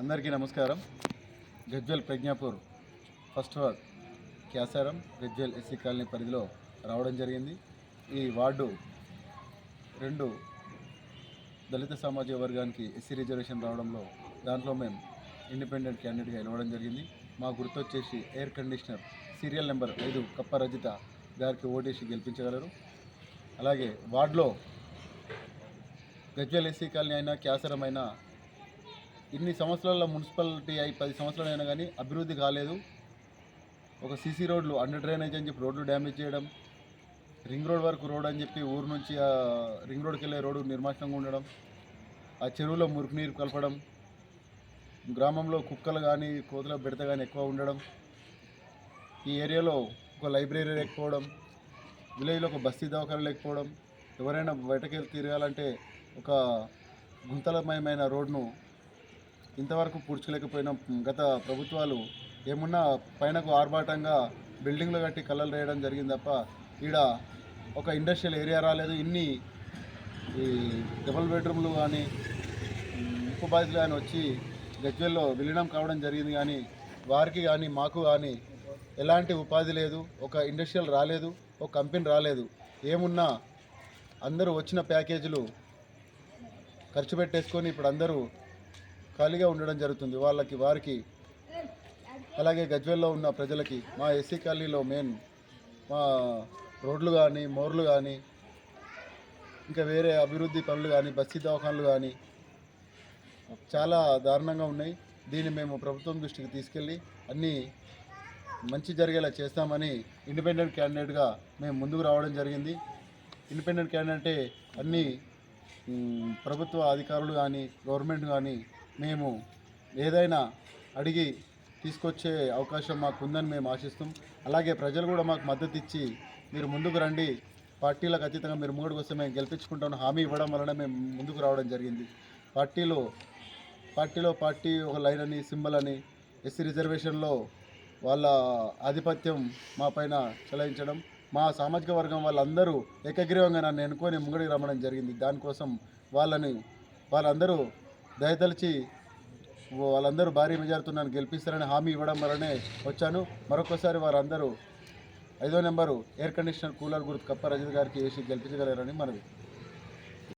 అందరికీ నమస్కారం. Gajwel Pragnapur first ward Kyasaram Gajwel SC colony పరిధిలో రావడం జరిగింది. ఈ వార్డు రెండు దళిత సామాజిక వర్గానికి ఎస్సీ రిజర్వేషన్ రావడంలో దాంట్లో మేము ఇండిపెండెంట్ క్యాండిడేట్గా ఇవ్వడం జరిగింది. మా గుర్తు వచ్చేసి ఎయిర్ కండిషనర్ సీరియల్ నెంబర్ ఐదు కప్ప రజిత గారికి ఓటేసి గెలిపించగలరు. అలాగే వార్డులో గజ్వెల్ ఎస్సీ కాలనీ అయినా క్యాసరం అయినా ఇన్ని సంవత్సరాల మున్సిపాలిటీ అయి పది సంవత్సరాలు అయినా కానీ అభివృద్ధి కాలేదు. ఒక సీసీ రోడ్లు అండర్ డ్రైనేజ్ అని చెప్పి రోడ్లు డ్యామేజ్ చేయడం రింగ్ రోడ్ వరకు రోడ్ అని చెప్పి ఊరు నుంచి ఆ రింగ్ రోడ్కి వెళ్ళే రోడ్డు నిర్మాణంగా ఉండడం ఆ చెరువులో మురికి నీరు కలపడం గ్రామంలో కుక్కలు కానీ కోతుల బెడత కానీ ఎక్కువ ఉండడం ఈ ఏరియాలో ఒక లైబ్రరీ లేకపోవడం విలేజ్లో ఒక బస్తీ దవాఖాన లేకపోవడం ఎవరైనా బయటకు వెళ్ళి తిరగాలంటే ఒక గుంతలమయమైన రోడ్ను ఇంతవరకు పూడ్చలేకపోయిన గత ప్రభుత్వాలు ఏమున్నా పైనకు ఆర్భాటంగా బిల్డింగ్లు కట్టి కళ్ళలు వేయడం జరిగింది తప్ప ఈడ ఒక ఇండస్ట్రియల్ ఏరియా రాలేదు. ఇన్ని ఈ డబుల్ బెడ్రూమ్లు కానీ ముప్పు బాధితులు కానీ వచ్చి గజ్వెల్లో విలీనం కావడం జరిగింది కానీ వారికి కానీ మాకు కానీ ఎలాంటి ఉపాధి లేదు. ఒక ఇండస్ట్రియల్ రాలేదు. ఒక కంపెనీ రాలేదు. ఏమున్నా అందరూ వచ్చిన ప్యాకేజీలు ఖర్చు పెట్టేసుకొని ఇప్పుడు అందరూ ఖాళీగా ఉండడం జరుగుతుంది. వాళ్ళకి వారికి అలాగే గజ్వెల్లో ఉన్న ప్రజలకి మా ఎస్సీ కాలనీలో మెయిన్ మా రోడ్లు కానీ మోర్లు కానీ ఇంకా వేరే అభివృద్ధి పనులు కానీ బస్తీ దవాఖానలు కానీ చాలా దారుణంగా ఉన్నాయి. దీన్ని మేము ప్రభుత్వం దృష్టికి తీసుకెళ్ళి అన్నీ మంచి జరిగేలా చేస్తామని ఇండిపెండెంట్ క్యాండిడేట్గా మేము ముందుకు రావడం జరిగింది. ఇండిపెండెంట్ క్యాండిడేటే అన్ని ప్రభుత్వ అధికారులు కానీ గవర్నమెంట్ కానీ మేము ఏదైనా అడిగి తీసుకొచ్చే అవకాశం మాకు ఉందని మేము ఆశిస్తాం. అలాగే ప్రజలు కూడా మాకు మద్దతు ఇచ్చి మీరు ముందుకు రండి. పార్టీలకు అతీతంగా మీరు మూడుకు వస్తే మేము గెలిపించుకుంటామని హామీ ఇవ్వడం వలన మేము ముందుకు రావడం జరిగింది. పార్టీలో పార్టీలో పార్టీ ఒక లైన్ అని సింబల్ అని ఎస్సీ రిజర్వేషన్లో వాళ్ళ ఆధిపత్యం మా పైన చెలాయించడం మా సామాజిక వర్గం వాళ్ళందరూ ఏకగ్రీవంగా నన్ను ఎన్నుకొని ముంగడికి రమ్మడం జరిగింది. దానికోసం వాళ్ళని వాళ్ళందరూ దయతలిచి వాళ్ళందరూ భారీ మెజార్తో నన్ను గెలిపిస్తారని హామీ ఇవ్వడం వల్లనే వచ్చాను. మరొకసారి వారందరూ ఐదో నెంబరు ఎయిర్ కండిషనర్ కూలర్ గుర్తు కప్ప రజిత్ గారికి వేసి గెలిపించగలరని మనవి.